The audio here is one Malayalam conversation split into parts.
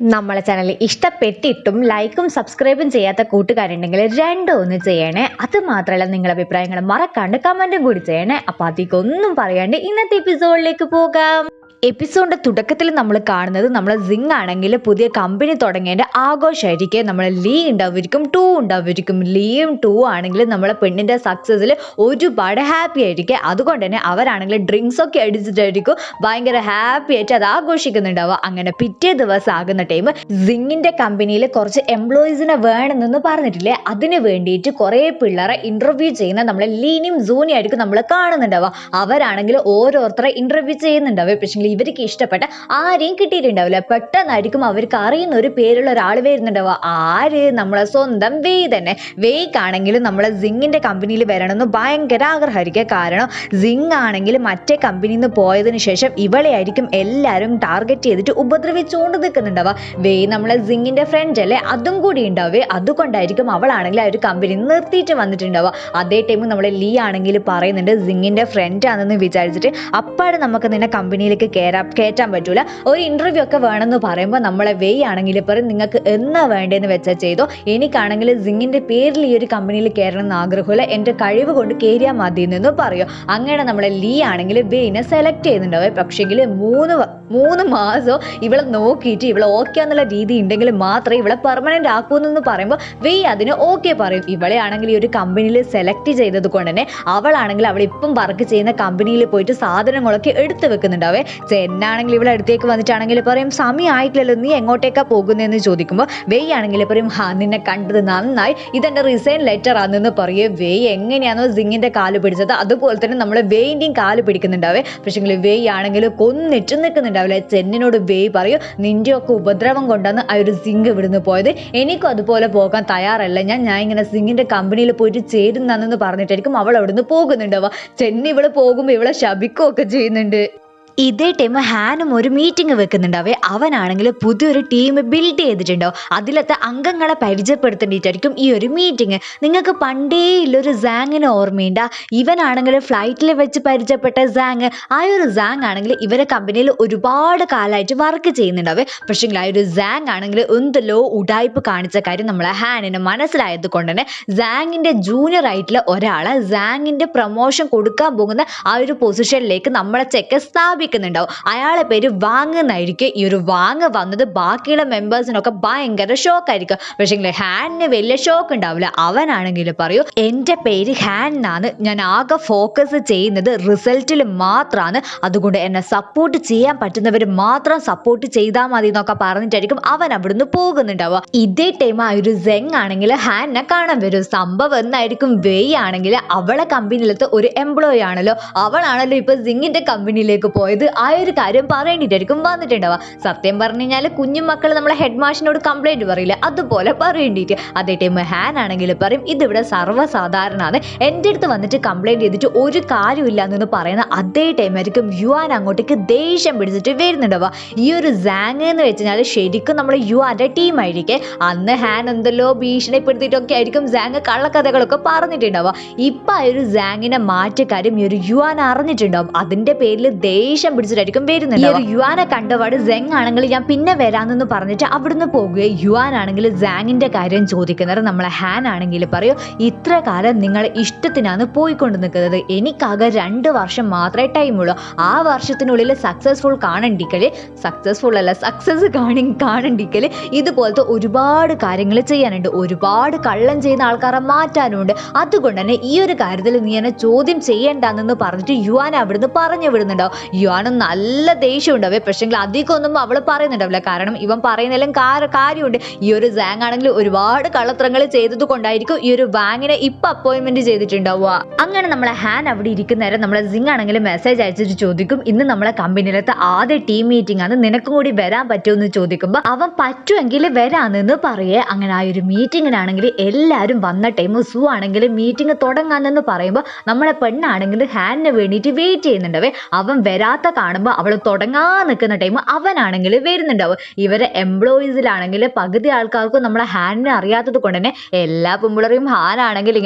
നമ്മളെ ചാനൽ ഇഷ്ടപ്പെട്ടിട്ടും ലൈക്കും സബ്സ്ക്രൈബും ചെയ്യാത്ത കൂട്ടുകാരുണ്ടെങ്കിൽ രണ്ടോ ഒന്ന് ചെയ്യണേ. അത് മാത്രമല്ല നിങ്ങളുടെ അഭിപ്രായങ്ങൾ മറക്കാണ്ട് കമന്റും കൂടി ചെയ്യണേ. അപ്പം അധികം ഒന്നും പറയാണ്ട് ഇന്നത്തെ എപ്പിസോഡിലേക്ക് പോകാം. എപ്പിസോഡിന്റെ തുടക്കത്തിൽ നമ്മൾ കാണുന്നത് നമ്മൾ സിങ് ആണെങ്കിൽ പുതിയ കമ്പനി തുടങ്ങേണ്ട ആഘോഷമായിരിക്കും. നമ്മൾ ലീ ഉണ്ടാവുമായിരിക്കും ടൂ ഉണ്ടാവുമായിരിക്കും. ലീയും ടൂ ആണെങ്കിൽ നമ്മളെ പെണ്ണിന്റെ സക്സസ്സിൽ ഒരുപാട് ഹാപ്പി ആയിരിക്കും. അതുകൊണ്ട് തന്നെ അവരാണെങ്കിൽ ഡ്രിങ്ക്സ് ഒക്കെ അടിച്ചിട്ടായിരിക്കും ഭയങ്കര ഹാപ്പി ആയിട്ട് അത് ആഘോഷിക്കുന്നുണ്ടാവുക. അങ്ങനെ പിറ്റേ ദിവസം ആകുന്ന ടൈം സിങ്ങിന്റെ കമ്പനിയിൽ കുറച്ച് എംപ്ലോയീസിനെ വേണമെന്ന് പറഞ്ഞിട്ടില്ലേ? അതിന് വേണ്ടിയിട്ട് കുറേ പിള്ളേരെ ഇന്റർവ്യൂ ചെയ്യുന്ന നമ്മളെ ലീനിയും സൂനിയും ആയിരിക്കും നമ്മൾ കാണുന്നുണ്ടാവുക. അവരാണെങ്കിൽ ഓരോരുത്തരെ ഇന്റർവ്യൂ ചെയ്യുന്നുണ്ടാവുക. പക്ഷേ ഇവർക്ക് ഇഷ്ടപ്പെട്ട ആരെയും കിട്ടിയിട്ടുണ്ടാവില്ല. പെട്ടെന്നായിരിക്കും അവർക്ക് അറിയുന്ന ഒരു പേരുള്ള ഒരാൾ വരുന്നുണ്ടാവുക. ആര്? നമ്മളെ സ്വന്തം വെയ് തന്നെ. വേയ്ക്കാണെങ്കിൽ നമ്മളെ സിങ്ങിന്റെ കമ്പനിയിൽ വരണമെന്ന് ഭയങ്കര ആഗ്രഹമായിരിക്കുക കാരണം സിങ് ആണെങ്കിൽ മറ്റേ കമ്പനിയിൽ നിന്ന് പോയതിന് ശേഷം ഇവളെ ആയിരിക്കും എല്ലാവരും ടാർഗറ്റ് ചെയ്തിട്ട് ഉപദ്രവിച്ചുകൊണ്ട് നിൽക്കുന്നുണ്ടാവുക. വേയ് നമ്മളെ സിങ്ങിന്റെ ഫ്രണ്ട് അല്ലേ? അതും കൂടി ഉണ്ടാവേ അതുകൊണ്ടായിരിക്കും അവളാണെങ്കിൽ ആ ഒരു കമ്പനി നിർത്തിയിട്ട് വന്നിട്ടുണ്ടാവുക. അതേ ടൈം നമ്മളെ ലീ ആണെങ്കിൽ പറയുന്നുണ്ട് സിങ്ങിന്റെ ഫ്രണ്ട് ആണെന്ന് വിചാരിച്ചിട്ട് അപ്പാട് നമുക്ക് നിന്നെ കമ്പനിയിലേക്ക് കയറാൻ കയറ്റാൻ പറ്റൂല. ഒരു ഇന്റർവ്യൂ ഒക്കെ വേണമെന്ന് പറയുമ്പോൾ നമ്മളെ വെയ് ആണെങ്കിൽ പറയും നിങ്ങൾക്ക് എന്നാ വേണ്ടതെന്ന് വെച്ചാൽ ചെയ്തോ. എനിക്കാണെങ്കിൽ സിങ്ങിന്റെ പേരിൽ ഈ ഒരു കമ്പനിയിൽ കയറണം എന്ന് ആഗ്രഹമില്ല എന്റെ കഴിവ് കൊണ്ട് കയറിയാൽ മതി എന്ന് പറയും. അങ്ങനെ നമ്മളെ ലീ ആണെങ്കിൽ വെയിനെ സെലക്ട് ചെയ്യുന്നുണ്ടാവും. പക്ഷേങ്കിൽ മൂന്ന് മൂന്ന് മാസം ഇവളെ നോക്കിയിട്ട് ഇവളെ ഓക്കെ എന്നുള്ള രീതി ഉണ്ടെങ്കിൽ മാത്രമേ ഇവളെ പെർമനന്റ് ആക്കൂന്ന് പറയുമ്പോൾ വെയ് അതിന് ഓക്കെ പറയും. ഇവളെ ആണെങ്കിൽ ഈ ഒരു കമ്പനിയിൽ സെലക്ട് ചെയ്തത് കൊണ്ട് തന്നെ അവളാണെങ്കിൽ അവൾ ഇപ്പം വർക്ക് ചെയ്യുന്ന കമ്പനിയിൽ പോയിട്ട് സാധനങ്ങളൊക്കെ എടുത്തു വെക്കുന്നുണ്ടാവേ. ചെന്നാണെങ്കിൽ ഇവിടെ അടുത്തേക്ക് വന്നിട്ടാണെങ്കിൽ പറയും സമയം ആയിട്ടില്ലല്ലോ നീ എങ്ങോട്ടേക്കാ പോകുന്നതെന്ന് ചോദിക്കുമ്പോൾ വെയ് ആണെങ്കിൽ പറയും ഹാ നിന്നെ കണ്ടത് നന്നായി ഇതെന്റെ റിസൈൻ ലെറ്റർ ആണെന്ന് പറയും വെയ് എങ്ങനെയാണോ സിങ്ങിന്റെ കാൽ പിടിച്ചത് അതുപോലെ തന്നെ നമ്മൾ വെയിന്റെയും കാൽ പിടിക്കുന്നുണ്ടാവേ. പക്ഷേ വെയ് ആണെങ്കിൽ കൊന്നിട്ട് നിൽക്കുന്നുണ്ടാവില്ല ചെന്നിനോട് വെയ് പറയും നിന്റെയൊക്കെ ഉപദ്രവം കൊണ്ടാണ് ആ ഒരു സിങ് ഇവിടുന്ന് പോയത് എനിക്കും അതുപോലെ പോകാൻ തയ്യാറല്ല ഞാൻ ഞാൻ ഇങ്ങനെ സിങ്ങിന്റെ കമ്പനിയിൽ പോയിട്ട് ചേരുന്നതെന്ന് പറഞ്ഞിട്ടായിരിക്കും അവൾ അവിടുന്ന് പോകുന്നുണ്ടാവുക. ചെന്നി ഇവൾ പോകുമ്പോൾ ഇവളെ ശപിക്കുകയൊക്കെ ചെയ്യുന്നുണ്ട്. ഇതേ ടൈം ഹാനും ഒരു മീറ്റിംഗ് വെക്കുന്നുണ്ടാവേ അവനാണെങ്കിൽ പുതിയൊരു ടീം ബിൽഡ് ചെയ്തിട്ടുണ്ടാവും അതിലത്തെ അംഗങ്ങളെ പരിചയപ്പെടുത്തേണ്ടിയിട്ടായിരിക്കും ഈ ഒരു മീറ്റിംഗ് നിങ്ങൾക്ക് പണ്ടേ ഉള്ളൊരു സാങ്ങിന് ഓർമ്മയുണ്ട? ഇവനാണെങ്കിൽ ഫ്ലൈറ്റിൽ വെച്ച് പരിചയപ്പെട്ട സാങ്. ആ ഒരു സാങ് ആണെങ്കിൽ ഇവരെ കമ്പനിയിൽ ഒരുപാട് കാലമായിട്ട് വർക്ക് ചെയ്യുന്നുണ്ടാവേ പക്ഷേ ആ ഒരു സാങ് ആണെങ്കിൽ എന്തെല്ലോ ഉടായ്പ് കാണിച്ച കാര്യം നമ്മളെ ഹാനിന് മനസ്സിലായത് കൊണ്ട് തന്നെ സാങ്ങിന്റെ ജൂനിയർ ആയിട്ടുള്ള ഒരാളെ സാങ്ങിന്റെ പ്രൊമോഷൻ കൊടുക്കാൻ പോകുന്ന ആ ഒരു പൊസിഷനിലേക്ക് നമ്മളെ ചെക്ക് സ്ഥാപിക്കുന്നുണ്ടാവും അയാളെ പേര് വാങ് എന്നായിരിക്കും ഈ ഒരു വാങ് വന്നത് ബാക്കിയുള്ള മെമ്പേഴ്സിനൊക്കെ ഭയങ്കര ഷോക്ക് ആയിരിക്കും. പക്ഷേ ഹാനിന് വലിയ ഷോക്ക് ഉണ്ടാവില്ല. അവനാണെങ്കിൽ പറയൂ എന്റെ പേര് ഹാൻ എന്നാണ് ഞാൻ ആകെ ഫോക്കസ് ചെയ്യുന്നത് റിസൾട്ടിൽ മാത്രമാണ് അതുകൊണ്ട് എന്നെ സപ്പോർട്ട് ചെയ്യാൻ പറ്റുന്നവർ മാത്രം സപ്പോർട്ട് ചെയ്താൽ മതി എന്നൊക്കെ പറഞ്ഞിട്ടായിരിക്കും അവൻ അവിടുന്ന് പോകുന്നുണ്ടാവുക. ഇതേ ടൈം ആ ഒരു സെങ് ആണെങ്കിൽ ഹാനെ കാണാൻ വരും. സംഭവം എന്നായിരിക്കും വെയ് ആണെങ്കിൽ അവളെ കമ്പനിയിലത്തെ ഒരു എംപ്ലോയി ആണല്ലോ. അവളാണല്ലോ ഇപ്പൊ സിങ്ങിന്റെ കമ്പനിയിലേക്ക് പോയത്. ആ ഒരു കാര്യം പറയേണ്ടിട്ടായിരിക്കും വന്നിട്ടുണ്ടാവുക. സത്യം പറഞ്ഞു കഴിഞ്ഞാൽ കുഞ്ഞു മക്കൾ നമ്മളെ ഹെഡ് മാഷിനോട് കംപ്ലൈന്റ് പറയില്ല. അതുപോലെ പറയേണ്ടിയിട്ട്. അതേ ടൈം ഹാൻ ആണെങ്കിൽ പറയും ഇതിവിടെ സർവസാധാരണമാണ് എന്റെ അടുത്ത് വന്നിട്ട് കംപ്ലൈന്റ് ചെയ്തിട്ട് ഒരു കാര്യമില്ല എന്ന് പറയുന്ന അതേ ടൈം ആയിരിക്കും യുവാൻ അങ്ങോട്ടേക്ക് ദേഷ്യം പിടിച്ചിട്ട് വരുന്നുണ്ടാവുക. ഈ ഒരു സാങ് എന്ന് വെച്ച് കഴിഞ്ഞാൽ ശരിക്കും നമ്മുടെ യുവാന്റെ ടീമായിരിക്കെ അന്ന് ഹാൻ എന്തല്ലോ ഭീഷണിപ്പെടുത്തിയിട്ടൊക്കെ ആയിരിക്കും സാങ് കള്ളക്കഥകളൊക്കെ പറഞ്ഞിട്ടുണ്ടാവുക. ഇപ്പൊ ആ ഒരു സാങ്ങിനെ മാറ്റക്കാരും ഈ ഒരു യുവാൻ അറിഞ്ഞിട്ടുണ്ടാവും. അതിന്റെ പേരിൽ ദേഷ്യം പിടിച്ചിട്ടായിരിക്കും വരുന്നത്. ഈ ഒരു യുവാനെ കണ്ടപാട് സെങ് ആണെങ്കിൽ ഞാൻ പിന്നെ വരാമെന്ന് പറഞ്ഞിട്ട് അവിടുന്ന് പോകുകയും യുവാൻ ആണെങ്കിൽ സാങ്ങിന്റെ കാര്യം ചോദിക്കുന്നത് നമ്മളെ ഹാൻ ആണെങ്കിൽ പറയൂ ഇത്ര കാലം നിങ്ങളെ ഇഷ്ടത്തിനാണ് പോയിക്കൊണ്ട് നിൽക്കുന്നത്. എനിക്കാകെ രണ്ട് വർഷം മാത്രമേ ടൈമുള്ളൂ ആ വർഷത്തിനുള്ളിൽ സക്സസ്ഫുൾ കാണണ്ടിക്കൽ സക്സസ്ഫുൾ അല്ല സക്സസ് കാണി കാണണ്ടിക്കൽ ഇതുപോലത്തെ ഒരുപാട് കാര്യങ്ങൾ ചെയ്യാനുണ്ട്. ഒരുപാട് കള്ളം ചെയ്യുന്ന ആൾക്കാരെ മാറ്റാനുണ്ട്. അതുകൊണ്ട് തന്നെ ഈ ഒരു കാര്യത്തിൽ നീ എന്നെ ചോദ്യം ചെയ്യേണ്ടെന്ന് പറഞ്ഞിട്ട് യുവാൻ അവിടുന്ന് പറഞ്ഞു വിടുന്നുണ്ടാവും യുവാനും നല്ല ദേഷ്യം അവയെ അധികം ഒന്നും അവൾ പറയുന്നുണ്ടാവില്ല. കാരണം ഇവൻ പറയുന്നതിലും കാര്യമുണ്ട്. ഈ ഒരു സാങ് ആണെങ്കിൽ ഒരുപാട് കള്ളത്തരങ്ങൾ ചെയ്തത് കൊണ്ടായിരിക്കും ഈ ഒരു വാങ്ങിനെ ഇപ്പൊ അപ്പോയിന്റ്മെന്റ് ചെയ്തിട്ടുണ്ടാവുക. അങ്ങനെ നമ്മളെ ഹാൻ അവിടെ ഇരിക്കുന്നേരം നമ്മളെ സിങ് ആണെങ്കിൽ മെസ്സേജ് അയച്ചിട്ട് ചോദിക്കും ഇന്ന് നമ്മളെ കമ്പനിയിലത്തെ ആദ്യ ടീം മീറ്റിംഗ് ആണ്. നിനക്കും കൂടി വരാൻ പറ്റുമെന്ന് ചോദിക്കുമ്പോൾ അവൻ പറ്റുമെങ്കിൽ വരാമെന്ന് പറയേ. അങ്ങനെ ആ ഒരു മീറ്റിങ്ങിനാണെങ്കിൽ എല്ലാവരും വന്ന ടൈം സു ആണെങ്കിൽ മീറ്റിംഗ് തുടങ്ങാനെന്ന് പറയുമ്പോൾ നമ്മളെ പെണ്ണാണെങ്കിൽ ഹാനിന് വേണ്ടിയിട്ട് വെയിറ്റ് ചെയ്യുന്നുണ്ടാവേ. അവൻ വരാത്ത തുടങ്ങാത്ത കാണുമ്പോൾ അവൾ തുടങ്ങാൻ നിൽക്കുന്ന ടൈം അവനാണെങ്കിൽ വരുന്നുണ്ടാവും. ഇവരെ എംപ്ലോയീസിലാണെങ്കിൽ പകുതി ആൾക്കാർക്കും നമ്മളെ ഹാൻഡിനെ അറിയാത്തത് കൊണ്ട് തന്നെ എല്ലാ പെമ്പിളറും ഹാനാണെങ്കിൽ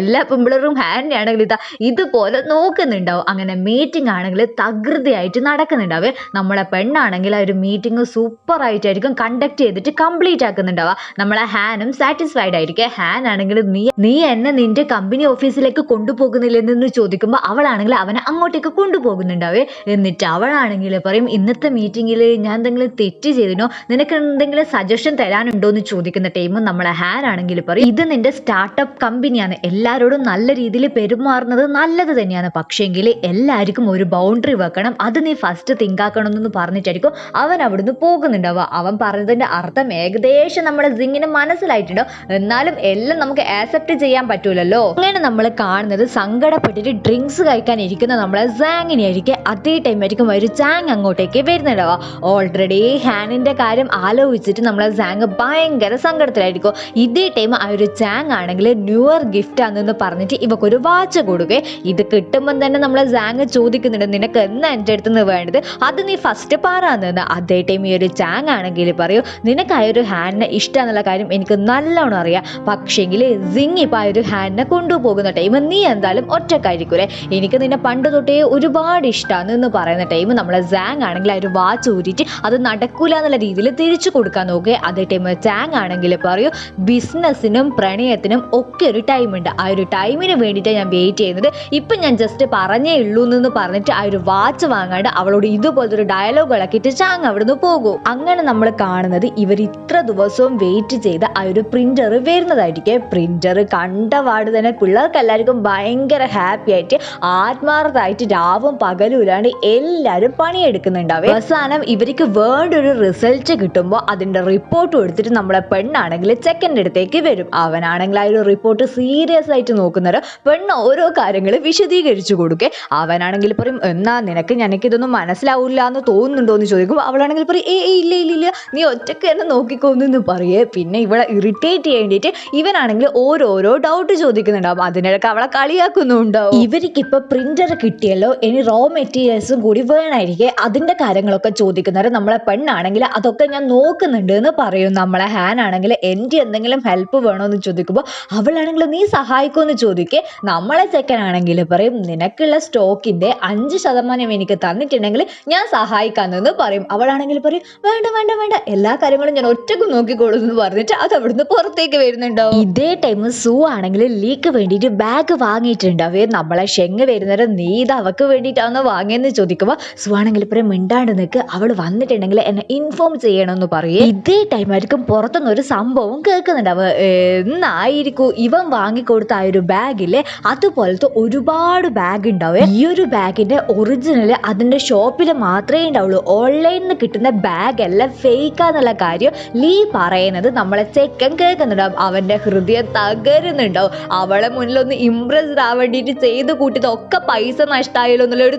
എല്ലാ പെമ്പിളറും ആണെങ്കിൽ ഇതാ ഇതുപോലെ നോക്കുന്നുണ്ടാവും. അങ്ങനെ മീറ്റിംഗ് ആണെങ്കിൽ തകൃതിയായിട്ട് നടക്കുന്നുണ്ടാവും. നമ്മളെ പെണ്ണാണെങ്കിൽ ആ ഒരു മീറ്റിംഗ് സൂപ്പറായിട്ടായിരിക്കും കണ്ടക്ട് ചെയ്തിട്ട് കംപ്ലീറ്റ് ആക്കുന്നുണ്ടാവുക. നമ്മളെ ഹാനും സാറ്റിസ്ഫൈഡ് ആയിരിക്കും. ഹാൻ ആണെങ്കിൽ നീ നീ എന്നെ നിന്റെ കമ്പനി ഓഫീസിലേക്ക് കൊണ്ടുപോകുന്നില്ലെന്ന് ചോദിക്കുമ്പോൾ അവളാണെങ്കിൽ അവനെ അങ്ങോട്ടേക്ക് കൊണ്ടുപോകുന്നുണ്ടാവേ. എന്നിട്ട് അവളാണെങ്കിൽ പറയും ഇന്നത്തെ മീറ്റിങ്ങിൽ ഞാൻ എന്തെങ്കിലും തെറ്റ് ചെയ്തിനോ? നിനക്ക് എന്തെങ്കിലും സജഷൻ തരാനുണ്ടോ? എന്ന് ചോദിക്കുന്ന ടൈമും നമ്മളെ ഹാൻ ആണെങ്കിൽ പറയും ഇത് നിന്റെ സ്റ്റാർട്ടപ്പ് കമ്പനിയാണ് എല്ലാവരോടും നല്ല രീതിയിൽ പെരുമാറുന്നത് നല്ലത് തന്നെയാണ്. പക്ഷേങ്കിൽ എല്ലാവർക്കും ഒരു ബൗണ്ടറി വെക്കണം. അത് നീ ഫസ്റ്റ് തിങ്ക് ആക്കണം എന്ന് പറഞ്ഞിട്ടായിരിക്കും അവൻ അവിടുന്ന് പോകുന്നുണ്ടാവുക. അവൻ പറഞ്ഞതിന്റെ അർത്ഥം ഏകദേശം നമ്മുടെ സിങ്ങിന് മനസ്സിലായിട്ടുണ്ടോ? എന്നാലും എല്ലാം നമുക്ക് ആക്സെപ്റ്റ് ചെയ്യാൻ പറ്റൂലല്ലോ. അങ്ങനെ നമ്മൾ കാണുന്നത് സങ്കടപ്പെട്ടിട്ട് ഡ്രിങ്ക്സ് കഴിക്കാൻ ഇരിക്കുന്ന നമ്മളെ സാങ്ങിനെ ആയിരിക്കും അതേ ടൈം ആയിരിക്കും ഒരു ചാങ് അങ്ങോട്ടേക്ക് വരുന്നുണ്ടാവുക ഓൾറെഡി ഹാനിന്റെ കാര്യം ആലോചിച്ചിട്ട് നമ്മളെ ചാങ് ഭയങ്കര സങ്കടത്തിലായിരിക്കും. ഇതേ ടൈം ആ ഒരു ചാങ് ആണെങ്കിൽ ന്യൂ ഇയർ ഗിഫ്റ്റ് ആണെന്ന് പറഞ്ഞിട്ട് ഇവക്കൊരു വാച്ച് കൊടുക്കുക ഇത് കിട്ടുമ്പം തന്നെ നമ്മളെ ചാങ് ചോദിക്കുന്നുണ്ട് നിനക്ക് എന്നാ എന്റെ അടുത്ത് നിന്ന് വേണ്ടത്? അത് നീ ഫസ്റ്റ് പാറാന്ന് അതേ ടൈം ഈ ഒരു ചാങ് ആണെങ്കിൽ പറയൂ നിനക്ക് ആ ഒരു ഹാൻഡിനെ ഇഷ്ടമെന്നുള്ള കാര്യം എനിക്ക് നല്ലോണം അറിയാം. പക്ഷേങ്കിൽ സിങ് ഇപ്പം ആ ഒരു ഹാൻഡിനെ കൊണ്ടുപോകുന്ന ടൈം നീ എന്തായാലും ഒറ്റക്കായിരിക്കൂലേ. എനിക്ക് നിന്നെ പണ്ട് തൊട്ടേ ഒരുപാട് ഇഷ്ടമാണ് എന്ന് പറയുന്ന ടൈം നമ്മളെ സാങ് ആണെങ്കിൽ ആ ഒരു വാച്ച് ഊരിയിട്ട് അത് നടക്കൂല എന്നുള്ള രീതിയിൽ തിരിച്ചു കൊടുക്കാൻ നോക്കുക അതേ ടൈം ചാങ് ആണെങ്കിൽ പറയൂ ബിസിനസ്സിനും പ്രണയത്തിനും ഒക്കെ ഒരു ടൈം ഉണ്ട്. ആ ഒരു ടൈമിന് വേണ്ടിയിട്ടാണ് ഞാൻ വെയിറ്റ് ചെയ്യുന്നത്. ഇപ്പം ഞാൻ ജസ്റ്റ് പറഞ്ഞേ ഉള്ളൂ എന്ന് പറഞ്ഞിട്ട് ആ ഒരു വാച്ച് വാങ്ങാണ്ട് അവളോട് ഇതുപോലത്തെ ഒരു ഡയലോഗ് ഇളക്കിയിട്ട് ചാങ് അവിടുന്ന് പോകും. അങ്ങനെ നമ്മൾ കാണുന്നത് ഇവർ ഇത്ര ദിവസവും വെയിറ്റ് ചെയ്ത് ആ ഒരു പ്രിന്റർ വരുന്നതായിരിക്കും. പ്രിന്റർ കണ്ട കണ്ടപാട് തന്നെ പിള്ളേർക്ക് എല്ലാവർക്കും ഭയങ്കര ഹാപ്പി ആയിട്ട് ആത്മാർത്ഥമായിട്ട് രാവും പകലും ഇല്ലാണ്ട് എല്ലാവരും പണിയെടുക്കുന്നുണ്ടാവും. അവസാനം ഇവർക്ക് വേണ്ട ഒരു റിസൾട്ട് കിട്ടുമ്പോൾ അതിന്റെ റിപ്പോർട്ട് കൊടുത്തിട്ട് നമ്മളെ പെണ്ണാണെങ്കിൽ ചെക്കന്റെ അടുത്തേക്ക് വരും. അവനാണെങ്കിൽ ആ ഒരു റിപ്പോർട്ട് സീരിയസ് ആയിട്ട് നോക്കുന്നവർ പെണ്ണ് ഓരോ കാര്യങ്ങൾ വിശദീകരിച്ചു കൊടുക്കേ. അവനാണെങ്കിൽ പറയും എന്നാ നിനക്ക് ഞാനൊക്കെ ഇതൊന്നും മനസ്സിലാവില്ല എന്ന് തോന്നുന്നുണ്ടോ എന്ന് ചോദിക്കുമ്പോൾ അവളാണെങ്കിൽ പറയും ഏ ഇല്ല ഇല്ല ഇല്ല. നീ ഒറ്റയ്ക്ക് തന്നെ നോക്കിക്കോന്നു പറയേ. പിന്നെ ഇവളെ ഇറിറ്റേറ്റ് ചെയ്യേണ്ടിയിട്ട് ഇവനാണെങ്കിൽ ഓരോരോ ഡൗട്ട് ചോദിക്കുന്നുണ്ടാവും. അതിനിടയ്ക്ക് അവളെ കളിയാക്കുന്നുണ്ടാവും. ഇവർക്ക് ഇപ്പൊ പ്രിന്റർ കിട്ടിയല്ലോ. ഇനി റോ മെറ്റീരിയൽസും കൂടി വേണമായിരിക്കും അതിന്റെ കാര്യങ്ങളൊക്കെ ചോദിക്കുന്നവർ നമ്മളെ പെണ്ണാണെങ്കിൽ അതൊക്കെ ഞാൻ നോക്കുന്നുണ്ട് എന്ന് പറയും. നമ്മളെ ഹാൻ ആണെങ്കിൽ എന്റെ എന്തെങ്കിലും ഹെൽപ്പ് വേണോ എന്ന് ചോദിക്കുമ്പോൾ അവളാണെങ്കിൽ നീ സഹായിക്കുമെന്ന് ചോദിക്കേ. നമ്മളെ ചെക്കനാണെങ്കിൽ പറയും നിനക്കുള്ള സ്റ്റോക്കിന്റെ അഞ്ച് ശതമാനം എനിക്ക് തന്നിട്ടുണ്ടെങ്കിൽ ഞാൻ സഹായിക്കാമെന്ന് പറയും. അവളാണെങ്കിൽ പറയും വേണ്ട വേണ്ട വേണ്ട. എല്ലാ കാര്യങ്ങളും ഞാൻ ഒറ്റയ്ക്ക് നോക്കിക്കോളൂ എന്ന് പറഞ്ഞിട്ട് അത് അവിടുന്ന് പുറത്തേക്ക് വരുന്നുണ്ടോ? ഇതേ ടൈം സൂ ആണെങ്കിൽ ലീക്ക് വേണ്ടിയിട്ട് ബാഗ് വാങ്ങിയിട്ടുണ്ട് വാങ്ങിയിട്ടുണ്ടാവേ. നമ്മളെ ഷെങ് വരുന്നവരെ നീ ഇത് അവക്ക് വേണ്ടിയിട്ടാണ് വാങ്ങിയെന്ന് ചോദിക്കുമ്പോൾ സൂ ഇപ്പം മിണ്ടാണ്ട് നിൽക്ക് അവൾ വന്നിട്ടുണ്ടെങ്കിൽ എന്നെ ഇൻഫോം ചെയ്യണമെന്ന് പറയും. ഇതേ ടൈം ആയിരിക്കും പുറത്തുനിന്ന് ഒരു സംഭവം കേൾക്കുന്നുണ്ടാവുക എന്നായിരിക്കും ഇവൻ വാങ്ങിക്കൊടുത്ത ആ ഒരു ബാഗിലെ അതുപോലത്തെ ഒരുപാട് ബാഗ് ഉണ്ടാവേ ഈ ഒരു ബാഗിന്റെ ഒറിജിനൽ അതിന്റെ ഷോപ്പിൽ മാത്രമേ ഉണ്ടാവുള്ളൂ ഓൺലൈനിൽ നിന്ന് കിട്ടുന്ന ബാഗ് എല്ലാം ഫേക്കാന്നുള്ള കാര്യം ലീ പറയുന്നത് നമ്മളെ ചെക്കൻ കേൾക്കുന്നുണ്ടാവും അവന്റെ ഹൃദയം തകരുന്നുണ്ടാവും. അവളെ മുന്നിലൊന്ന് ഇംപ്രസ്ഡ് ആവേണ്ടിയിട്ട് ചെയ്ത് കൂട്ടിയതൊക്കെ പൈസ നഷ്ടമായല്ലോ എന്നുള്ള ഒരു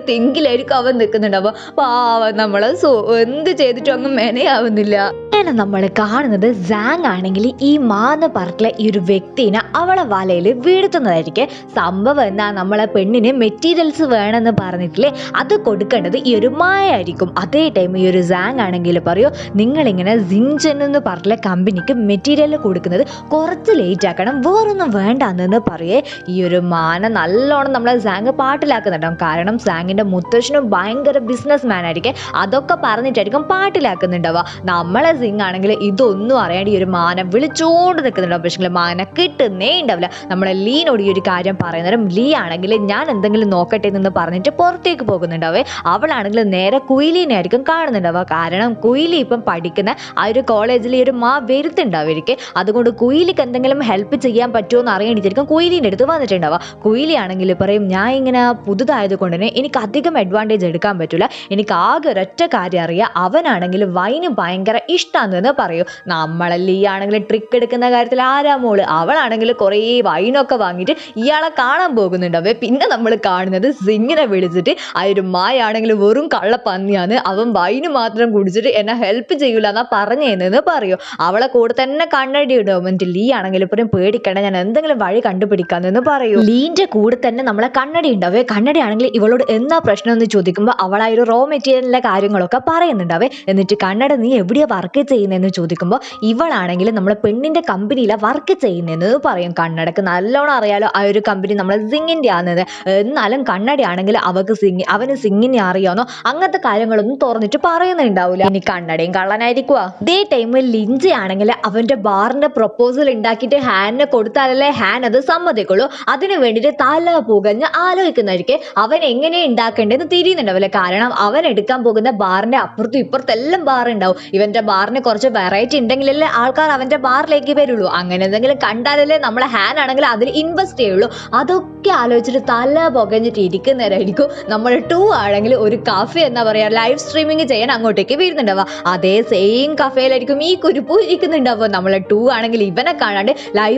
തിങ്കിലായിരിക്കും അവൻ നിൽക്കുന്നുണ്ടാവുക പാവം നമ്മളെ സോ എന്ത് ചെയ്തിട്ടും അങ്ങ് മെനയാവുന്നില്ല. അങ്ങനെ നമ്മൾ കാണുന്നത് സാങ് ആണെങ്കിൽ ഈ മാന്ന് പറഞ്ഞിട്ടുള്ള ഈ ഒരു വ്യക്തിനെ അവളെ വലയിൽ വീഴ്ത്തുന്നതായിരിക്കും. സംഭവം എന്നാ നമ്മളെ പെണ്ണിന് മെറ്റീരിയൽസ് വേണമെന്ന് പറഞ്ഞിട്ടില്ലേ? അത് കൊടുക്കേണ്ടത് ഈ ഒരു മായ ആയിരിക്കും അതേ ടൈം ഈ ഒരു സാങ് ആണെങ്കിൽ പറയൂ നിങ്ങളിങ്ങനെ സിഞ്ചൻ എന്ന് പറഞ്ഞ കമ്പനിക്ക് മെറ്റീരിയൽ കൊടുക്കുന്നത് കുറച്ച് ലേറ്റ് ആക്കണം വേറൊന്നും വേണ്ട എന്ന് പറയേ. ഈ ഒരു മാന നല്ലോണം നമ്മളെ സാങ് പാട്ടിലാക്കുന്നുണ്ടാവും. കാരണം സാങ്ങിന്റെ മുത്തശ്ശനും ഭയങ്കര ബിസിനസ് മാൻ ആയിരിക്കും. അതൊക്കെ പറഞ്ഞിട്ടായിരിക്കും പാട്ടിലാക്കുന്നുണ്ടാവുക. നമ്മളെ സിംഗ് ആണെങ്കിൽ ഇതൊന്നും അറിയാണ്ട് ഈ ഒരു മാന വിളിച്ചോണ്ട് നിൽക്കുന്നുണ്ടാവും പക്ഷേ മാന കിട്ടുന്നേ ഉണ്ടാവില്ല നമ്മളെ ലീനോട് ഈ ഒരു കാര്യം പറയുന്നേരം ലീ ആണെങ്കിൽ ഞാൻ എന്തെങ്കിലും നോക്കട്ടെ എന്ന് പറഞ്ഞിട്ട് പുറത്തേക്ക് പോകുന്നുണ്ടാവേ. അവളാണെങ്കിൽ നേരെ കുയിലിനെ ആയിരിക്കും കാണുന്നുണ്ടാവുക. കാരണം കുയിലി ഇപ്പം പഠിക്കുന്ന ആ ഒരു കോളേജിൽ ഈ ഒരു മാ വരുത്തുണ്ടാവുമായിരിക്കും അതുകൊണ്ട് കുയിലിക്ക് എന്തെങ്കിലും ഹെൽപ്പ് ചെയ്യാൻ പറ്റുമോ എന്ന് അറിയേണ്ടിയിരിക്കും കുയിലിന്റെ അടുത്ത് വന്നിട്ടുണ്ടാവുക. കുയിലി ആണെങ്കിൽ പറയും ഞാൻ ഇങ്ങനെ പുതുതായത് കൊണ്ട് തന്നെ എനിക്ക് അധികം അഡ്വാന്റേജ് എടുക്കാൻ പറ്റില്ല എനിക്ക് ആകെ ഒരൊറ്റ കാര്യം അറിയാം. അവനാണെങ്കിൽ വൈന് ഭയങ്കര ഇഷ്ടമാണെന്ന് പറയൂ. നമ്മളല്ലേ ഈ ആണെങ്കിൽ ട്രിക്ക് എടുക്കുന്ന കാര്യത്തിൽ ആരാ മോൾ? അവളാണെങ്കിൽ കുറേ വൈനൊക്കെ വാങ്ങിയിട്ട് ഇയാളെ കാണാൻ പോകുന്നുണ്ടാവേ. പിന്നെ നമ്മൾ കാണുന്നത് സിങ്ങിനെ വിളിച്ചിട്ട് ആ ഒരു മായ ആണെങ്കിൽ വെറും കള്ളപ്പന്നിയാണ് അവൻ വൈന് മാത്രം കുടിച്ചിട്ട് എന്നെ ഹെൽപ്പ് ചെയ്യൂല എന്നാ പറഞ്ഞതെന്ന് പറയൂ. അവളെ കൂടെ തന്നെ കണ്ണടി ഇടും. എന്നിട്ട് ലീ ആണെങ്കിൽ ഇപ്പോഴും പേടിക്കണ്ട. ഞാൻ എന്തെങ്കിലും വഴി കണ്ടുപിടിക്കാന്നെന്ന് പറയൂ. ലീന്റെ കൂടെ തന്നെ നമ്മളെ കണ്ണടി ഉണ്ടാവേ കണ്ണടി ആണെങ്കിൽ ഇവളോട് എന്നാ പ്രശ്നം എന്ന് ചോദിക്കുമ്പോൾ അവൾ ആ ഒരു റോ മെറ്റീരിയലിന്റെ കാര്യങ്ങളൊക്കെ പറയുന്നുണ്ടാവേ എന്നിട്ട് കണ്ണട നീ എവിടെയാണ് വർക്ക് ചെയ്യുന്നതെന്ന് ചോദിക്കുമ്പോൾ ഇവളാണെങ്കിൽ നമ്മളെ പെണ്ണിന്റെ കമ്പനിയിലാണ് വർക്ക് ചെയ്യുന്നതെന്ന് പറയും. കണ്ണടക്ക് നല്ലോണം അറിയാലോ ആ ഒരു കമ്പനി നമ്മളെ സിങ്ങിന്റെ ആണെന്ന് എന്നാലും കണ്ണടയാണെങ്കിൽ അവക്ക് സിംഗ് അവന് സിങ്ങിനെ അറിയാമെന്നോ അങ്ങനത്തെ കാര്യങ്ങളൊന്നും തുറന്നിട്ട് പറയുന്നുണ്ടാവില്ല ഇനി കണ്ണടയും കള്ളനായിരിക്കുക ഇതേ ടൈമിൽ ലിഞ്ചി ആണെങ്കിൽ അവന്റെ ബാറിന്റെ പ്രപ്പോസൽ ഉണ്ടാക്കിയിട്ട് ഹാനിനെ കൊടുത്താലല്ലേ ഹാൻ അത് സമ്മതിക്കുള്ളൂ. അതിനു വേണ്ടിയിട്ട് തല പുകഞ്ഞ് ആലോചിക്കുന്നതായിരിക്കും. അവൻ എങ്ങനെ ഉണ്ടാക്കേണ്ടതെന്ന് തിരിയുന്നുണ്ടാവില്ല കാരണം അവൻ എടുക്കാൻ പോകുന്ന ബാറിന്റെ അപ്പുറത്തും ഇപ്പുറത്തെല്ലാം ബാർ ഉണ്ടാവും. ഇവന്റെ ബാറിന് കുറച്ച് വെറൈറ്റി ഉണ്ടെങ്കിലല്ലേ ആൾക്കാർ അവന്റെ ബാറിലേക്ക് വരുള്ളൂ. അങ്ങനെ എന്തെങ്കിലും കണ്ടാലല്ലേ നമ്മളെ ഹാൻ ആണെങ്കിൽ അതിൽ ഇൻവെസ്റ്റ് ചെയ്യുള്ളൂ. അതൊക്കെ ആലോചിച്ചിട്ട് തല പുകഞ്ഞിട്ട് ഇരിക്കുന്നവരായിരിക്കും. നമ്മൾ ടു ആണെങ്കിൽ ഒരു കഫേ എന്താ പറയാ ലൈവ് സ്ട്രീമിംഗ് ചെയ്യാൻ അങ്ങോട്ടേക്ക് വരുന്നുണ്ടാവുക. അതേ സെയിം കഫേയിലായിരിക്കും ഈ കുരുപ്പു ഇരിക്കുന്നുണ്ടാവുക നമ്മളെ ടു ആണെങ്കിൽ ഇവനെ കാണാണ്ട്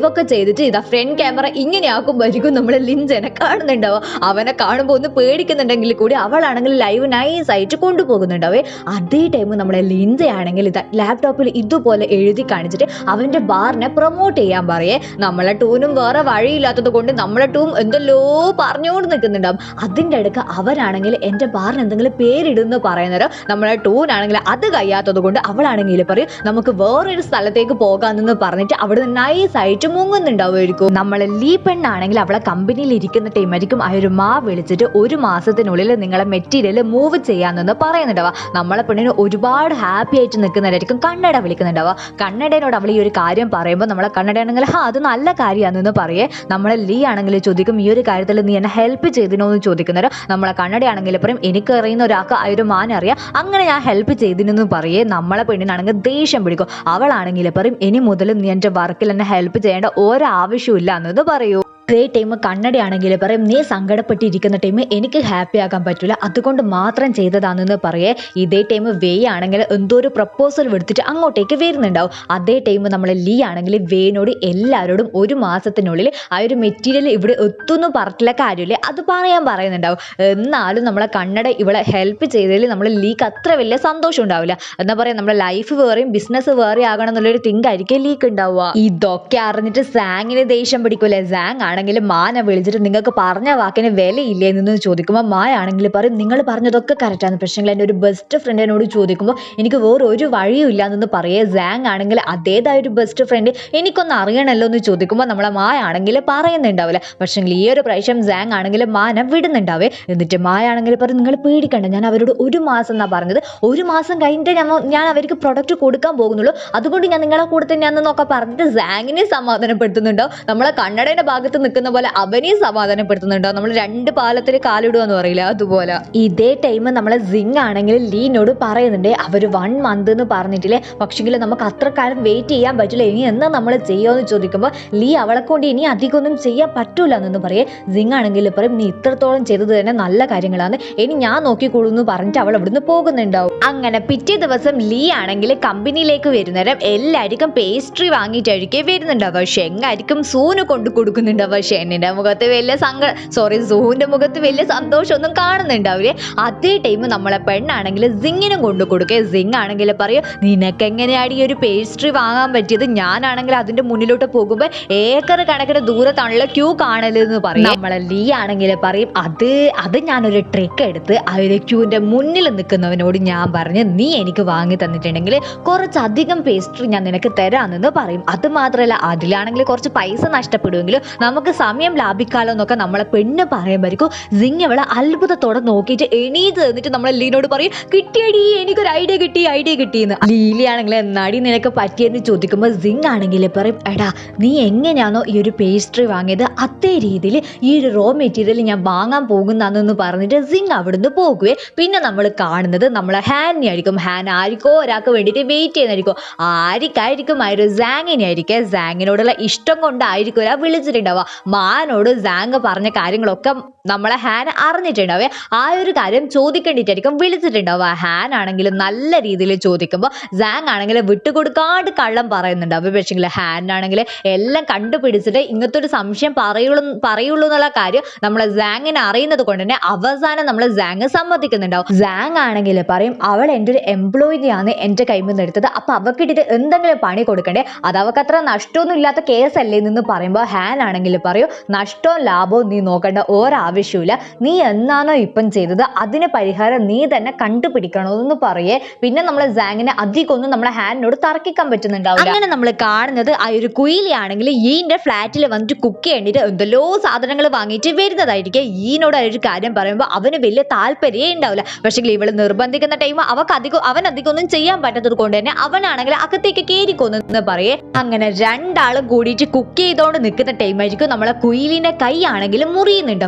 ഒക്കെ ചെയ്തിട്ട് ഇതാ ഫ്രണ്ട് ക്യാമറ ഇങ്ങനെ ആക്കുമ്പോഴായിരിക്കും നമ്മൾ ലിഞ്ചനെ കാണുന്നുണ്ടാവുക. അവനെ കാണുമ്പോൾ ഒന്ന് പേടിക്കുന്നുണ്ടെങ്കിൽ കൂടി അവളാണെങ്കിൽ ലൈവ് നൈസ് ആയിട്ട് കൊണ്ടുപോകുന്നുണ്ടാവേ അതേ ടൈം നമ്മളെ ലിൻസ ആണെങ്കിൽ ഇതാ ലാപ്ടോപ്പിൽ ഇതുപോലെ എഴുതി കാണിച്ചിട്ട് അവന്റെ ബാറിനെ പ്രൊമോട്ട് ചെയ്യാൻ പറയേ. നമ്മളെ ടൂനും വേറെ വഴിയില്ലാത്തത് കൊണ്ട് നമ്മളെ ടൂം എന്തെല്ലോ പറഞ്ഞുകൊണ്ട് നിൽക്കുന്നുണ്ടാവും. അതിന്റെ അടുക്ക് അവരാണെങ്കിൽ എന്റെ ബാറിന് എന്തെങ്കിലും പേരിടുന്നു പറയുന്നേരം നമ്മളെ ടൂനാണെങ്കിൽ അത് കഴിയാത്തത് കൊണ്ട് അവളാണെങ്കിൽ പറയും നമുക്ക് വേറൊരു സ്ഥലത്തേക്ക് പോകാമെന്ന് പറഞ്ഞിട്ട് അവിടെ നിന്ന് നൈസായിട്ട് മുങ്ങുന്നുണ്ടാവുമായിരിക്കും നമ്മളെ ലീ പെണ്ണാണെങ്കിൽ അവളെ കമ്പനിയിൽ ഇരിക്കുന്ന ടൈമായിരിക്കും ആ ഒരു മാ വിളിച്ചിട്ട് ഒരു മാസത്തിനുള്ളിൽ നിങ്ങളെ മെറ്റീരിയൽ മൂവ് ചെയ്യാമെന്ന് പറയുന്നുണ്ടാവുക. നമ്മളെ പെണ്ണിന് ഒരുപാട് ഹാപ്പി ആയിട്ട് നിൽക്കുന്നവരായിരിക്കും കണ്ണട വിളിക്കുന്നുണ്ടാവുക. കണ്ണടേനോട് അവൾ ഈ ഒരു കാര്യം പറയുമ്പോൾ നമ്മളെ കണ്ണടയാണെങ്കിൽ ഹാ അത് നല്ല കാര്യമാണെന്ന് പറയേ. നമ്മളെ ലീ ആണെങ്കിൽ ചോദിക്കും ഈ ഒരു കാര്യത്തിൽ നീ എന്നെ ഹെൽപ്പ് ചെയ്തിനോ എന്ന് ചോദിക്കുന്നവരോ നമ്മളെ കണ്ണടയാണെങ്കിൽ പറയും എനിക്ക് അറിയുന്ന ഒരാൾക്ക് ആ ഒരു മാൻ അറിയാം. അങ്ങനെ ഞാൻ ഹെൽപ്പ് ചെയ്തിനെന്ന് പറയേ. നമ്മളെ പെണ്ണിനാണെങ്കിൽ ദേഷ്യം പിടിക്കും. അവളാണെങ്കിൽ പറയും ഇനി മുതൽ നീ എന്റെ വർക്കിൽ എന്നെ ഹെൽപ്പ് ചെയ്യേണ്ട ഒരാവശ്യമില്ല എന്നത് പറയൂ. ഇതേ ടൈം കണ്ണടയാണെങ്കിൽ പറയും നീ സങ്കടപ്പെട്ടിരിക്കുന്ന ടൈം എനിക്ക് ഹാപ്പി ആക്കാൻ പറ്റില്ല അതുകൊണ്ട് മാത്രം ചെയ്തതാണെന്ന് പറയേ. ഇതേ ടൈം വേ ആണെങ്കിൽ എന്തോ ഒരു പ്രപ്പോസൽ എടുത്തിട്ട് അങ്ങോട്ടേക്ക് വരുന്നുണ്ടാവും. അതേ ടൈം നമ്മൾ ലീ ആണെങ്കിൽ വേനോട് എല്ലാവരോടും ഒരു മാസത്തിനുള്ളിൽ ആ ഒരു മെറ്റീരിയൽ ഇവിടെ എത്തുന്നു പറഞ്ഞില്ല കാര്യമില്ലേ? അത് പറയാൻ പറയുന്നുണ്ടാവും. എന്നാലും നമ്മളെ കണ്ണട ഇവിടെ ഹെൽപ്പ് ചെയ്തതിൽ നമ്മൾ ലീക്ക് അത്ര വലിയ സന്തോഷം ഉണ്ടാവില്ല. എന്താ പറയാ നമ്മുടെ ലൈഫ് വേറെയും ബിസിനസ് വേറെ ആകണം എന്നുള്ളൊരു തിങ്ക് ആയിരിക്കും ലീക്ക് ഉണ്ടാവുക. ഇതൊക്കെ അറിഞ്ഞിട്ട് സാങ്ങിന് ദേഷ്യം പിടിക്കൂലേ സാങ് ആണെങ്കിൽ മാനെ വിളിച്ചിട്ട് നിങ്ങൾക്ക് പറഞ്ഞ വാക്കിന് വിലയില്ലേ എന്ന് ചോദിക്കുമ്പോൾ മായ ആണെങ്കിൽ പറയും നിങ്ങൾ പറഞ്ഞതൊക്കെ കറക്റ്റാണ് പക്ഷേ എന്റെ ഒരു ബെസ്റ്റ് ഫ്രണ്ടിനോട് ചോദിക്കുമ്പോൾ എനിക്ക് വേറെ ഒരു വഴിയും ഇല്ല എന്ന് പറയേ. സാങ് ആണെങ്കിൽ അതേതായ ഒരു ബെസ്റ്റ് ഫ്രണ്ട് എനിക്കൊന്ന് അറിയണമല്ലോ എന്ന് ചോദിക്കുമ്പോൾ നമ്മളെ മായ ആണെങ്കിൽ പറയുന്നുണ്ടാവില്ല. പക്ഷേ ഈ ഒരു പ്രാവശ്യം സാങ് ആണെങ്കിൽ മാനെ വിടുന്നുണ്ടാവേ. എന്നിട്ട് മായ ആണെങ്കിൽ പറയും നിങ്ങൾ പേടിക്കണ്ട. ഞാൻ അവരോട് ഒരു മാസം എന്നാണ് പറഞ്ഞത്. ഒരു മാസം കഴിഞ്ഞിട്ട് ഞാൻ ഞാൻ അവർക്ക് പ്രൊഡക്റ്റ് കൊടുക്കാൻ പോകുന്നുള്ളൂ. അതുകൊണ്ട് ഞാൻ നിങ്ങളെ കൂടെ തന്നെയാണെന്നൊക്കെ പറഞ്ഞിട്ട് സാങ്ങിനെ സമാധാനപ്പെടുത്തുന്നുണ്ടോ? നമ്മളെ കണ്ണടയുടെ ഭാഗത്ത് നിൽക്കുന്ന പോലെ അവനെയും സമാധാനപ്പെടുത്തുന്നുണ്ടോ? നമ്മൾ രണ്ട് പാലത്തിൽ കാലിടുക എന്ന് പറയില്ല അതുപോലെ. ഇതേ ടൈം നമ്മളെ സിങ് ആണെങ്കിൽ ലീനോട് പറയുന്നുണ്ട് അവർ വൺ മന്ത് എന്ന് പറഞ്ഞിട്ടില്ലേ പക്ഷെങ്കിൽ നമുക്ക് അത്ര കാലം വെയിറ്റ് ചെയ്യാൻ പറ്റില്ല ഇനി എന്നാ നമ്മൾ ചെയ്യുമെന്ന് ചോദിക്കുമ്പോൾ ലീ അവളെ കൊണ്ട് ഇനി അധികമൊന്നും ചെയ്യാൻ പറ്റൂല എന്നൊന്ന് പറയേ. സിങ് ആണെങ്കിൽ പറയും നീ ഇത്രത്തോളം ചെയ്തത് തന്നെ നല്ല കാര്യങ്ങളാണ് ഇനി ഞാൻ നോക്കിക്കോളൂ എന്ന് പറഞ്ഞിട്ട് അവൾ അവിടുന്ന് പോകുന്നുണ്ടാവും. അങ്ങനെ പിറ്റേ ദിവസം ലീ ആണെങ്കിൽ കമ്പനിയിലേക്ക് വരുന്നേരം എല്ലാവർക്കും പേസ്ട്രി വാങ്ങിയിട്ടായിരിക്കും വരുന്നുണ്ടാവുക. ഷെങ്ങായിരിക്കും സൂന് കൊണ്ടു കൊടുക്കുന്നുണ്ടാവുക. ഷെന്നിന്റെ മുഖത്ത് വലിയ സങ്ക സോറി സൂന്റെ മുഖത്ത് വലിയ സന്തോഷമൊന്നും കാണുന്നുണ്ടാവില്ലേ? അതേ ടൈം നമ്മളെ പെണ്ണാണെങ്കിൽ സിങ്ങിനും കൊണ്ടു കൊടുക്കുക സിങ് ആണെങ്കിൽ പറയും നിനക്ക് എങ്ങനെയാണ് ഈ ഒരു പേസ്ട്രി വാങ്ങാൻ പറ്റിയത്? ഞാനാണെങ്കിൽ അതിന്റെ മുന്നിലോട്ട് പോകുമ്പോൾ ഏക്കർ കണക്കിന് ദൂരത്താണല്ലോ ക്യൂ കാണലെന്ന് പറയും. നമ്മളെ ലീ ആണെങ്കിൽ പറയും അത് അത് ഞാനൊരു ട്രിക്ക് എടുത്ത് ആ ഒരു ക്യൂവിന്റെ മുന്നിൽ നിൽക്കുന്നവനോട് ഞാൻ പറഞ്ഞ് നീ എനിക്ക് വാങ്ങി തന്നിട്ടുണ്ടെങ്കിൽ കുറച്ചധികം പേസ്ട്രി ഞാൻ നിനക്ക് തരാമെന്ന് പറയും. അത് മാത്രമല്ല അതിലാണെങ്കിൽ കുറച്ച് പൈസ നഷ്ടപ്പെടുമെങ്കിലും നമുക്ക് സമയം ലാഭിക്കാലോ എന്നൊക്കെ നമ്മളെ പെണ്ണ് പറയുമ്പോഴേക്കും സിങ് അവളെ അത്ഭുതത്തോടെ നോക്കിയിട്ട് എണീറ്റ് തന്നിട്ട് നമ്മളെ ലീനോട് പറയും കിട്ടിയടി എനിക്കൊരു ഐഡിയ കിട്ടി ഐഡിയ കിട്ടിയെന്ന്. ലീലിയാണെങ്കിൽ എന്നാടി നിനക്ക് പറ്റിയെന്ന് ചോദിക്കുമ്പോൾ സിങ് ആണെങ്കിൽ പറയും എടാ നീ എങ്ങനെയാണോ ഈ ഒരു പേസ്ട്രി വാങ്ങിയത്? അതേ രീതിയിൽ ഈ ഒരു റോ മെറ്റീരിയൽ ഞാൻ വാങ്ങാൻ പോകുന്നതെന്ന് പറഞ്ഞിട്ട് സിങ് അവിടുന്ന് പോകുവേ. പിന്നെ നമ്മൾ കാണുന്നത് നമ്മളെ ഹാനി ആയിരിക്കും. ഹാൻ ആർക്കോ ഒരാൾക്ക് വേണ്ടിയിട്ട് വെയിറ്റ് ചെയ്യുന്നതായിരിക്കും. ആർക്കായിരിക്കും ആ ഒരു സാങ്ങിനെ ആയിരിക്കും. സാങ്ങിനോടുള്ള ഇഷ്ടം കൊണ്ടായിരിക്കും ഒരാൾ വിളിച്ചിട്ടുണ്ടാവുക. മാനോട് സാങ് പറഞ്ഞ കാര്യങ്ങളൊക്കെ നമ്മളെ ഹാൻ അറിഞ്ഞിട്ടുണ്ടാവേ. ആ ഒരു കാര്യം ചോദിക്കേണ്ടിട്ടായിരിക്കും വിളിച്ചിട്ടുണ്ടാവുക. ഹാൻ ആണെങ്കിലും നല്ല രീതിയിൽ ചോദിക്കുമ്പോൾ സാങ് ആണെങ്കിൽ വിട്ടുകൊടുക്കാണ്ട് കള്ളം പറയുന്നുണ്ടാവും. പക്ഷേ ഹാൻ ആണെങ്കിൽ എല്ലാം കണ്ടുപിടിച്ചിട്ട് ഇങ്ങനത്തെ ഒരു സംശയം പറയുള്ളൂ പറയുള്ളൂ എന്നുള്ള കാര്യം നമ്മളെ സാങ്ങിന് അറിയുന്നത് കൊണ്ട് തന്നെ അവസാനം നമ്മൾ സാങ് സമ്മതിക്കുന്നുണ്ടാവും. സാങ് ആണെങ്കിൽ പറയും അവൾ എന്റെ ഒരു എംപ്ലോയിനെയാണ് എന്റെ കൈമിൽ നിന്ന് എടുത്തത്. അപ്പൊ അവക്കിട്ടിട്ട് എന്തെങ്കിലും പണി കൊടുക്കണ്ടേ? അത് അവൾക്ക് അത്ര നഷ്ടമൊന്നും ഇല്ലാത്ത കേസല്ലേ എന്ന് പറയുമ്പോൾ ഹാൻ ആണെങ്കിൽ പറയും നഷ്ടവും ലാഭവും നീ നോക്കേണ്ട ഒരാവശ്യമില്ല നീ എന്നാണോ ഇപ്പം ചെയ്തത് അതിന് പരിഹാരം നീ തന്നെ കണ്ടുപിടിക്കണമെന്ന് പറയേ. പിന്നെ നമ്മൾ സാങ്ങിനെ അധികമൊന്നും നമ്മളെ ഹാൻഡിനോട് തർക്കിക്കാൻ പറ്റുന്നുണ്ടാവില്ല. അങ്ങനെ നമ്മൾ കാണുന്നത് ആ ഒരു കുയിലി ആണെങ്കിൽ ഈന്റെ ഫ്ലാറ്റിൽ വന്നിട്ട് കുക്ക് ചെയ്യേണ്ടിട്ട് എന്തെല്ലോ സാധനങ്ങൾ വാങ്ങിയിട്ട് വരുന്നതായിരിക്കും. ഈനോട് ഒരു കാര്യം പറയുമ്പോൾ അവന് വലിയ താല്പര്യമേ ഉണ്ടാവില്ല. പക്ഷേ ഇവൾ നിർബന്ധിക്കുന്ന ടൈം അവക്ക് അധികം അവൻ അധികം ഒന്നും ചെയ്യാൻ പറ്റാത്തത് കൊണ്ട് തന്നെ അവനാണെങ്കിൽ അകത്തേക്ക് കയറിക്കൊന്നു പറയേ. അങ്ങനെ രണ്ടാളും കൂടിയിട്ട് കുക്ക് ചെയ്തോണ്ട് നിൽക്കുന്ന ടൈം ആയിരിക്കും നമ്മളെ കുയിലിന്റെ കൈ ആണെങ്കിൽ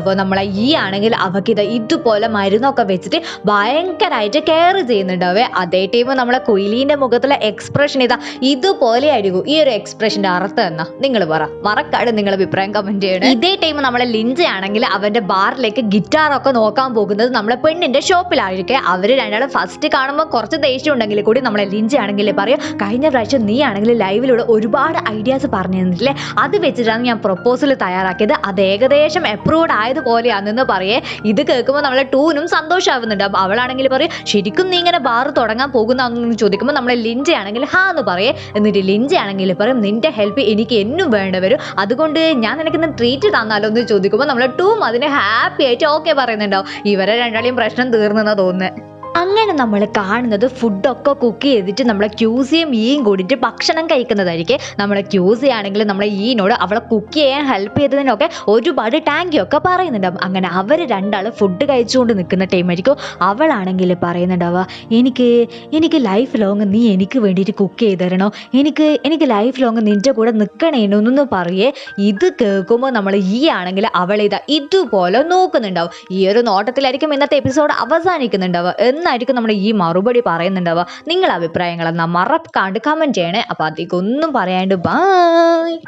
അപ്പോൾ നമ്മളെ ഈ ആണെങ്കിൽ അവക്കിത് ഇതുപോലെ മരുന്നൊക്കെ വെച്ചിട്ട് ഭയങ്കരമായിട്ട് കെയർ ചെയ്യുന്നുണ്ട്. അവ അതേ ടൈം നമ്മളെ കുയിലിന്റെ മുഖത്തുള്ള എക്സ്പ്രഷൻ ഇതാ ഇതുപോലെ ആയിരിക്കും. ഈ ഒരു എക്സ്പ്രഷന്റെ അർത്ഥം എന്നാ നിങ്ങൾ പറ. മറക്കാട് നിങ്ങൾ അഭിപ്രായം കമന്റ് ചെയ്യണം. ഇതേ ടൈം നമ്മളെ ലിഞ്ച് ആണെങ്കിൽ അവന്റെ ബാറിലേക്ക് ഗിറ്റാറൊക്കെ നോക്കാൻ പോകുന്നത് നമ്മളെ പെണ്ണിന്റെ ഷോപ്പിലായിരിക്കും അവർ രണ്ടാളും ഫസ്റ്റ് കാണുമ്പോൾ കുറച്ച് ദേഷ്യം ഉണ്ടെങ്കിൽ കൂടി നമ്മളെ ലിഞ്ച് ആണെങ്കിൽ പറയും കഴിഞ്ഞ പ്രാവശ്യം നീ ആണെങ്കിൽ ലൈവിലൂടെ ഒരുപാട് ഐഡിയാസ് പറഞ്ഞു തന്നിട്ടില്ലേ അത് വെച്ചിട്ടാണ് ഞാൻ പ്രൊപ്പോസൽ തയ്യാറാക്കിയത്. അത് ഏകദേശം അപ്രൂവ്ഡ് ആയതുപോലെയാണെന്ന് പറയേ. ഇത് കേൾക്കുമ്പോൾ നമ്മളെ ടൂനും സന്തോഷമാവുന്നുണ്ട് അപ്പോൾ അവളാണെങ്കിൽ പറയും ശരിക്കും നീ ഇങ്ങനെ ബാർ തുടങ്ങാൻ പോകുന്നതെന്ന് ചോദിക്കുമ്പോൾ നമ്മളെ ലിഞ്ചയാണെങ്കിൽ ഹാ എന്ന് പറയേ. എന്നിട്ട് ലിഞ്ചയാണെങ്കിൽ പറയും നിന്റെ ഹെൽപ്പ് എനിക്ക് എന്നും വേണ്ട വരും. അതുകൊണ്ട് ഞാൻ നിനക്കിന്ന് ട്രീറ്റ് തന്നാലോ? എന്ന് ചോദിക്കുമ്പോൾ നമ്മളെ ടൂം അതിന് ഹാപ്പി ആയിട്ട് ഓക്കെ പറയുന്നുണ്ടാവും. ഇവരെ രണ്ടാളെയും പ്രശ്നം തീർന്നെന്നാണ് തോന്നുന്നത് അങ്ങനെ നമ്മൾ കാണുന്നത് ഫുഡൊക്കെ കുക്ക് ചെയ്തിട്ട് നമ്മളെ ക്യൂസിയും ഈയും കൂടിയിട്ട് ഭക്ഷണം കഴിക്കുന്നതായിരിക്കും. നമ്മളെ ക്യൂസി ആണെങ്കിൽ നമ്മളെ ഈനോട് അവളെ കുക്ക് ചെയ്യാൻ ഹെൽപ്പ് ചെയ്തതിനൊക്കെ ഒരുപാട് ടാങ്കിയൊക്കെ പറയുന്നുണ്ടാവും അങ്ങനെ അവർ രണ്ടാൾ ഫുഡ് കഴിച്ചുകൊണ്ട് നിൽക്കുന്ന ടൈമായിരിക്കും അവളാണെങ്കിൽ പറയുന്നുണ്ടാവുക എനിക്ക് എനിക്ക് ലൈഫ് ലോങ് നീ എനിക്ക് വേണ്ടിയിട്ട് കുക്ക് ചെയ്ത് തരണോ? എനിക്ക് എനിക്ക് ലൈഫ് ലോങ് നിന്റെ കൂടെ നിൽക്കണേനൊന്നു പറയേ. ഇത് കേൾക്കുമ്പോൾ നമ്മൾ ഈ ആണെങ്കിൽ അവളിതാ ഇതാ ഇതുപോലെ നോക്കുന്നുണ്ടാവും. ഈ ഒരു നോട്ടത്തിലായിരിക്കും ഇന്നത്തെ എപ്പിസോഡ് അവസാനിക്കുന്നുണ്ടാവുക. എന്നായിരിക്കും നമ്മൾ ഈ മറുപടി പറയുന്നുണ്ടാവുക. നിങ്ങളുടെ അഭിപ്രായങ്ങൾ എന്നാൽ മറക്കാണ്ട് കമന്റ് ചെയ്യണേ. അപ്പോൾ അധികം ഒന്നും പറയാണ്ട് ബായ്